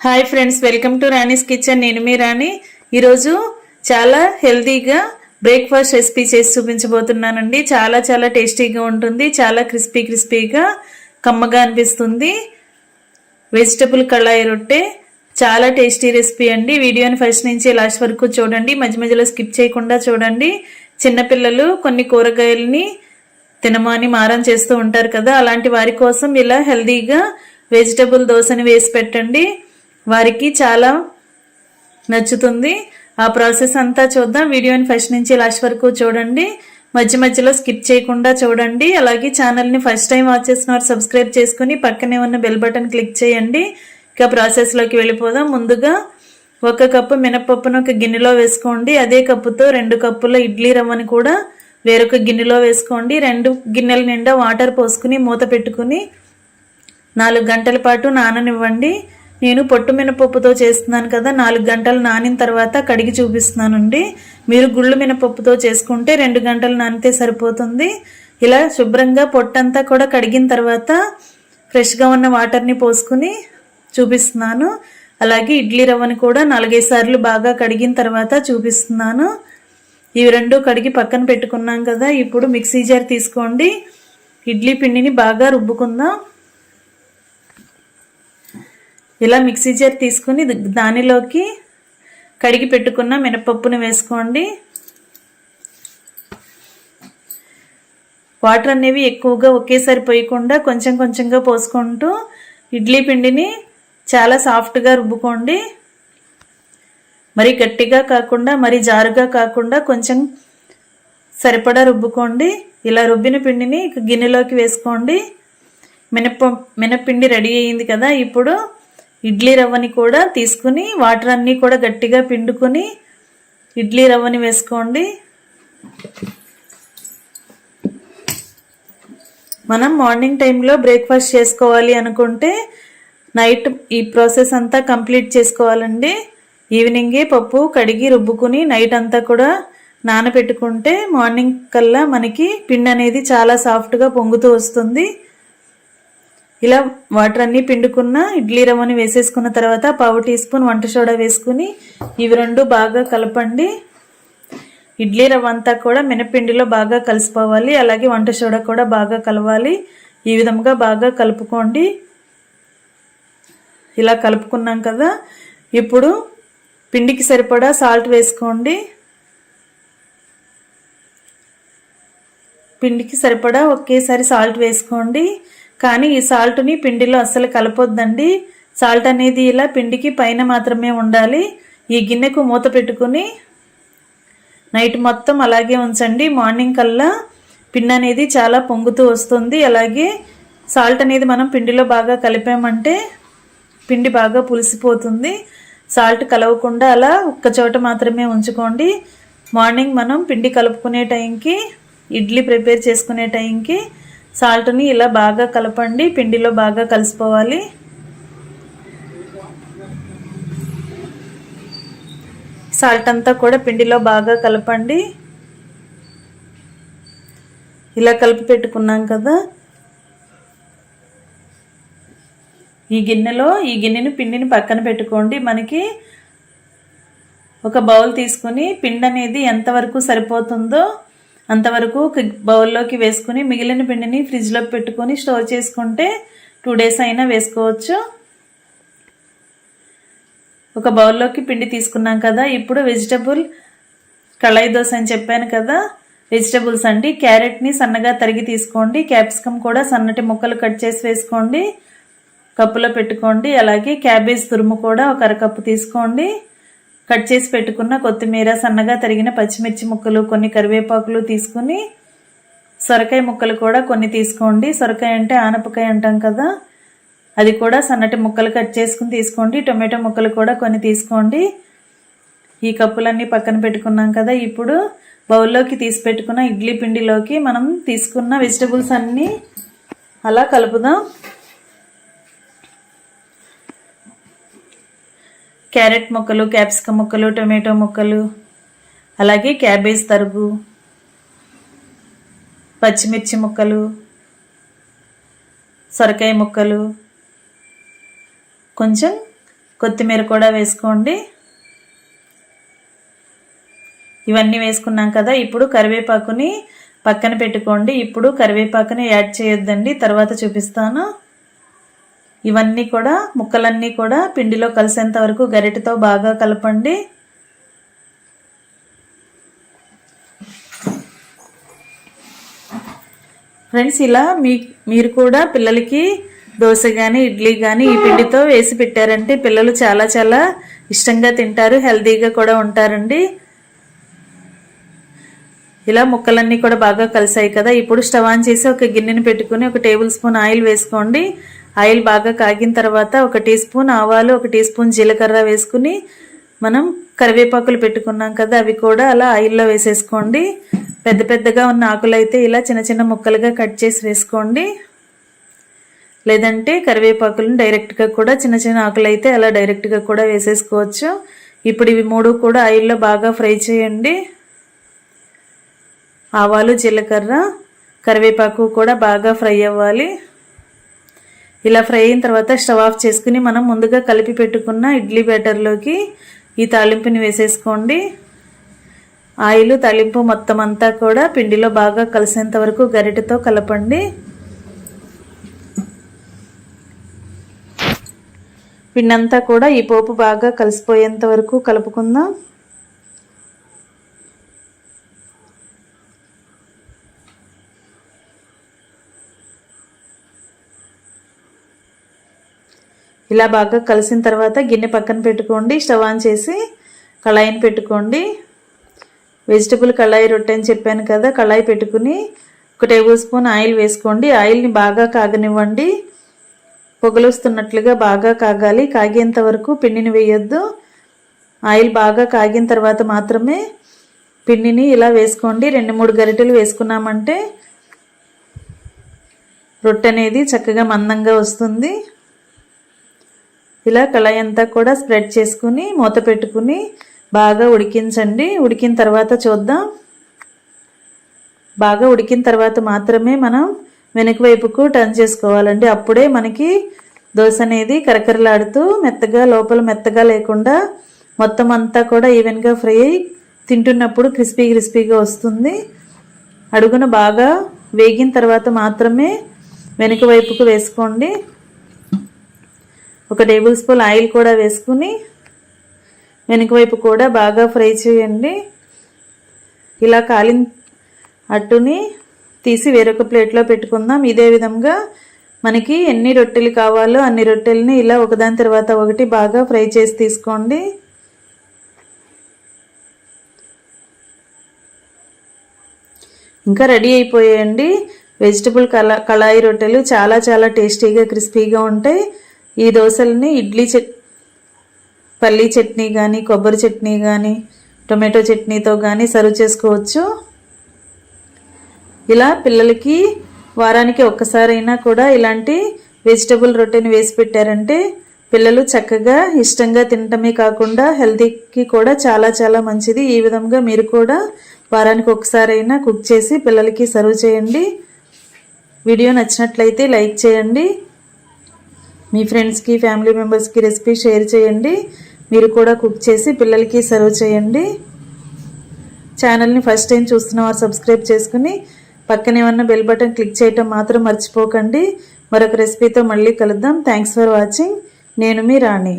Hi friends welcome to Rani's kitchen నేను మీ రాణి ఈరోజు చాలా హెల్తీగా బ్రేక్ఫాస్ట్ రెసిపీ చేసి చూపించబోతున్నానండి. చాలా చాలా టేస్టీగా ఉంటుంది. చాలా క్రిస్పీ క్రిస్పీగా కమ్మగా అనిపిస్తుంది. వెజిటబుల్ కళాయి రొట్టె. చాలా టేస్టీ రెసిపీ అండి. వీడియోని ఫస్ట్ నుంచి లాస్ట్ వరకు చూడండి. మధ్య మధ్యలో స్కిప్ చేయకుండా చూడండి. చిన్నపిల్లలు కొన్ని కూరగాయలని తినమని మారం చేస్తూ ఉంటారు కదా. అలాంటి వారి కోసం ఇలా హెల్తీగా వెజిటబుల్ దోశని వేసి పెట్టండి. వారికి చాలా నచ్చుతుంది. ఆ ప్రాసెస్ అంతా చూద్దాం. వీడియోని ఫస్ట్ నుంచి లాస్ట్ వరకు చూడండి. మధ్య మధ్యలో స్కిప్ చేయకుండా చూడండి. అలాగే ఛానల్ని ఫస్ట్ టైం వాచ్ చేసిన వారు సబ్స్క్రైబ్ చేసుకుని పక్కనే ఉన్న బెల్ బటన్ క్లిక్ చేయండి. ఇక ప్రాసెస్లోకి వెళ్ళిపోదాం. ముందుగా ఒక కప్పు మినపప్పును ఒక గిన్నెలో వేసుకోండి. అదే కప్పుతో రెండు కప్పుల ఇడ్లీ రవ్వని కూడా వేరొక గిన్నెలో వేసుకోండి. రెండు గిన్నెల నిండా వాటర్ పోసుకుని మూత పెట్టుకుని నాలుగు గంటల పాటు నాననివ్వండి. నేను పొట్టు మినపప్పుతో చేస్తున్నాను కదా నాలుగు గంటలు నానిన తర్వాత కడిగి చూపిస్తున్నానండి. మీరు గుళ్ళు మినపప్పుతో చేసుకుంటే రెండు గంటలు నానితే సరిపోతుంది. ఇలా శుభ్రంగా పొట్టంతా కూడా కడిగిన తర్వాత ఫ్రెష్గా ఉన్న వాటర్ని పోసుకుని చూపిస్తున్నాను. అలాగే ఇడ్లీ రవ్వని కూడా నాలుగైదు సార్లు బాగా కడిగిన తర్వాత చూపిస్తున్నాను. ఇవి రెండు కడిగి పక్కన పెట్టుకున్నాం కదా ఇప్పుడు మిక్సీ జార్ తీసుకోండి. ఇడ్లీ పిండిని బాగా రుబ్బుకుందాం. ఇలా మిక్సీ జార్ తీసుకుని దానిలోకి కడిగి పెట్టుకున్న మినపప్పుని వేసుకోండి. వాటర్ అనేవి ఎక్కువగా ఒకేసారి పోయకుండా కొంచెం కొంచెంగా పోసుకుంటూ ఇడ్లీ పిండిని చాలా సాఫ్ట్గా రుబ్బుకోండి. మరి గట్టిగా కాకుండా మరి జారుగా కాకుండా కొంచెం సరిపడా రుబ్బుకోండి. ఇలా రుబ్బిన పిండిని గిన్నెలోకి వేసుకోండి. మినప మినపిండి రెడీ అయ్యింది కదా ఇప్పుడు ఇడ్లీ రవ్వని కూడా తీసుకుని వాటర్ అన్నీ కూడా గట్టిగా పిండుకొని ఇడ్లీ రవ్వని వేసుకోండి. మనం మార్నింగ్ టైంలో బ్రేక్ఫాస్ట్ చేసుకోవాలి అనుకుంటే నైట్ ఈ ప్రాసెస్ అంతా కంప్లీట్ చేసుకోవాలండి. ఈవినింగే పప్పు కడిగి రుబ్బుకుని నైట్ అంతా కూడా నానబెట్టుకుంటే మార్నింగ్ కల్లా మనకి పిండి అనేది చాలా సాఫ్ట్గా పొంగుతూ వస్తుంది. ఇలా వాటర్ అన్నీ పిండుకున్న ఇడ్లీ రవ్వని వేసేసుకున్న తర్వాత పావు టీ స్పూన్ వంట సోడా వేసుకుని ఇవి రెండు బాగా కలపండి. ఇడ్లీ రవ్వ అంతా కూడా మినపిండిలో బాగా కలిసిపోవాలి. అలాగే వంట సోడా కూడా బాగా కలవాలి. ఈ విధంగా బాగా కలుపుకోండి. ఇలా కలుపుకున్నాం కదా. ఇప్పుడు పిండికి సరిపడా సాల్ట్ వేసుకోండి. పిండికి సరిపడా ఒకేసారి సాల్ట్ వేసుకోండి. కానీ ఈ సాల్ట్ని పిండిలో అస్సలు కలపొద్దండి. సాల్ట్ అనేది ఇలా పిండికి పైన మాత్రమే ఉండాలి. ఈ గిన్నెకు మూత పెట్టుకుని నైట్ మొత్తం అలాగే ఉంచండి. మార్నింగ్ కల్లా పిండి అనేది చాలా పొంగుతూ వస్తుంది. అలాగే సాల్ట్ అనేది మనం పిండిలో బాగా కలిపామంటే పిండి బాగా పులిసిపోతుంది. సాల్ట్ కలవకుండా అలా ఒక్క చోట మాత్రమే ఉంచుకోండి. మార్నింగ్ మనం పిండి కలుపుకునే టైంకి ఇడ్లీ ప్రిపేర్ చేసుకునే టైంకి సాల్ట్ని ఇలా బాగా కలపండి పిండిలో బాగా కలిసిపోవాలి. సాల్ట్ అంతా కూడా పిండిలో బాగా కలపండి. ఇలా కలిపి పెట్టుకున్నాం కదా. ఈ గిన్నెలో ఈ గిన్నెని పిండిని పక్కన పెట్టుకోండి. మనకి ఒక బౌల్ తీసుకుని పిండి అనేది ఎంతవరకు సరిపోతుందో అంతవరకు బౌల్లోకి వేసుకుని మిగిలిన పిండిని ఫ్రిడ్జ్లో పెట్టుకొని స్టోర్ చేసుకుంటే టూ డేస్ అయినా వేసుకోవచ్చు. ఒక బౌల్లోకి పిండి తీసుకున్నాం కదా ఇప్పుడు వెజిటబుల్ కళాయి దోశ అని చెప్పాను కదా వెజిటబుల్స్ అండి. క్యారెట్ని సన్నగా తరిగి తీసుకోండి. క్యాప్సికమ్ కూడా సన్నటి ముక్కలు కట్ చేసి వేసుకోండి. కప్పులో పెట్టుకోండి. అలాగే క్యాబేజ్ తురుము కూడా ఒక అరకప్పు తీసుకోండి. కట్ చేసి పెట్టుకున్న కొత్తిమీర సన్నగా తరిగిన పచ్చిమిర్చి ముక్కలు కొన్ని కరివేపాకులు తీసుకుని సొరకాయ ముక్కలు కూడా కొన్ని తీసుకోండి. సొరకాయ అంటే ఆనపకాయ అంటాం కదా అది కూడా సన్నటి ముక్కలు కట్ చేసుకుని తీసుకోండి. టొమాటో ముక్కలు కూడా కొన్ని తీసుకోండి. ఈ కప్పులన్నీ పక్కన పెట్టుకున్నాం కదా ఇప్పుడు బౌల్లోకి తీసి పెట్టుకున్న ఇడ్లీ పిండిలోకి మనం తీసుకున్న వెజిటబుల్స్ అన్నీ అలా కలుపుదాం. క్యారెట్ ముక్కలు క్యాప్సికమ్ ముక్కలు టొమాటో ముక్కలు అలాగే క్యాబేజ్ తరుగు పచ్చిమిర్చి ముక్కలు సొరకాయ ముక్కలు. కొంచెం కొత్తిమీర కూడా వేసుకోండి. ఇవన్నీ వేసుకున్నాం కదా ఇప్పుడు కరివేపాకుని పక్కన పెట్టుకోండి. ఇప్పుడు కరివేపాకుని యాడ్ చేయొద్దండి తర్వాత చూపిస్తాను. ఇవన్నీ కూడా ముక్కలన్నీ కూడా పిండిలో కలిసేంత వరకు గరిటెతో బాగా కలపండి. ఫ్రెండ్స్ ఇలా మీ మీరు కూడా పిల్లలకి దోశ కానీ ఇడ్లీ కానీ ఈ పిండితో వేసి పెట్టారంటే పిల్లలు చాలా చాలా ఇష్టంగా తింటారు హెల్తీగా కూడా ఉంటారండి. ఇలా ముక్కలన్నీ కూడా బాగా కలిసాయి కదా. ఇప్పుడు స్టవ్ ఆన్ చేసి ఒక గిన్నెని పెట్టుకుని ఒక టేబుల్ స్పూన్ ఆయిల్ వేసుకోండి. ఆయిల్ బాగా కాగిన తర్వాత ఒక టీ స్పూన్ ఆవాలు ఒక టీ స్పూన్ జీలకర్ర వేసుకుని మనం కరివేపాకులు పెట్టుకున్నాం కదా అవి కూడా అలా ఆయిల్లో వేసేసుకోండి. పెద్ద పెద్దగా ఉన్న ఆకులు అయితే ఇలా చిన్న చిన్న ముక్కలుగా కట్ చేసి వేసుకోండి. లేదంటే కరివేపాకులను డైరెక్ట్గా కూడా చిన్న చిన్న ఆకులు అయితే అలా డైరెక్ట్గా కూడా వేసేసుకోవచ్చు. ఇప్పుడు ఇవి మూడు కూడా ఆయిల్లో బాగా ఫ్రై చేయండి. ఆవాలు జీలకర్ర కరివేపాకు కూడా బాగా ఫ్రై అవ్వాలి. ఇలా ఫ్రై అయిన తర్వాత స్టవ్ ఆఫ్ చేసుకుని మనం ముందుగా కలిపి పెట్టుకున్న ఇడ్లీ బ్యాటర్లోకి ఈ తాలింపుని వేసేసుకోండి. ఆయిల్ తాలింపు మొత్తం అంతా కూడా పిండిలో బాగా కలిసేంత వరకు గరిటెతో కలపండి. పిండంతా కూడా ఈ పోపు బాగా కలిసిపోయేంత వరకు కలుపుకుందాం. ఇలా బాగా కలిసిన తర్వాత గిన్నె పక్కన పెట్టుకోండి స్టవ్ ఆన్ చేసి కళాయిని పెట్టుకోండి. వెజిటబుల్ కళాయి రొట్టె అని చెప్పాను కదా కళాయి పెట్టుకుని ఒక టేబుల్ స్పూన్ ఆయిల్ వేసుకోండి. ఆయిల్ని బాగా కాగనివ్వండి. పొగలొస్తున్నట్లుగా బాగా కాగాలి. కాగేంత వరకు పిండిని వేయొద్దు. ఆయిల్ బాగా కాగిన తర్వాత మాత్రమే పిండిని ఇలా వేసుకోండి. రెండు మూడు గరిటెలు వేసుకున్నామంటే రొట్టె అనేది చక్కగా మందంగా వస్తుంది. ఇలా కళాయి అంతా కూడా స్ప్రెడ్ చేసుకుని మూత పెట్టుకుని బాగా ఉడికించండి. ఉడికిన తర్వాత చూద్దాం. బాగా ఉడికిన తర్వాత మాత్రమే మనం వెనక వైపుకు టర్న్ చేసుకోవాలండి. అప్పుడే మనకి దోశ అనేది కరకరలాడుతూ మెత్తగా లోపల మెత్తగా లేకుండా మొత్తం అంతా కూడా ఈవెన్గా ఫ్రై అయ్యి తింటున్నప్పుడు క్రిస్పీ క్రిస్పీగా వస్తుంది. అడుగున బాగా వేగిన తర్వాత మాత్రమే వెనుక వైపుకు వేసుకోండి. ఒక టేబుల్ స్పూన్ ఆయిల్ కూడా వేసుకుని వెనుక వైపు కూడా బాగా ఫ్రై చేయండి. ఇలా కాలిన అట్టుని తీసి వేరొక ప్లేట్లో పెట్టుకుందాం. ఇదే విధంగా మనకి ఎన్ని రొట్టెలు కావాలో అన్ని రొట్టెలని ఇలా ఒకదాని తర్వాత ఒకటి బాగా ఫ్రై చేసి తీసుకోండి. ఇంకా రెడీ అయిపోయాయండి వెజిటబుల్ కళా కళాయి రొట్టెలు చాలా చాలా టేస్టీగా క్రిస్పీగా ఉంటాయి. ఈ దోశలని ఇడ్లీ చట్ పల్లీ చట్నీ కానీ కొబ్బరి చట్నీ కానీ టొమాటో చట్నీతో కానీ సర్వ్ చేసుకోవచ్చు. ఇలా పిల్లలకి వారానికి ఒక్కసారైనా కూడా ఇలాంటి వెజిటబుల్ రొట్టెని వేసి పెట్టారంటే పిల్లలు చక్కగా ఇష్టంగా తినటమే కాకుండా హెల్తీకి కూడా చాలా చాలా మంచిది. ఈ విధంగా మీరు కూడా వారానికి ఒకసారైనా కుక్ చేసి పిల్లలకి సర్వ్ చేయండి. వీడియో నచ్చినట్లయితే లైక్ చేయండి. మీ ఫ్రెండ్స్కి ఫ్యామిలీ మెంబర్స్కి రెసిపీ షేర్ చేయండి. మీరు కూడా కుక్ చేసి పిల్లలకి సర్వ్ చేయండి. ఛానల్ని ఫస్ట్ టైం చూస్తున్న వారు సబ్స్క్రైబ్ చేసుకుని పక్కనే ఉన్న బెల్ బటన్ క్లిక్ చేయటం మాత్రం మర్చిపోకండి. మరొక రెసిపీతో మళ్ళీ కలుద్దాం. థ్యాంక్స్ ఫర్ వాచింగ్ నేను మీ రాణి.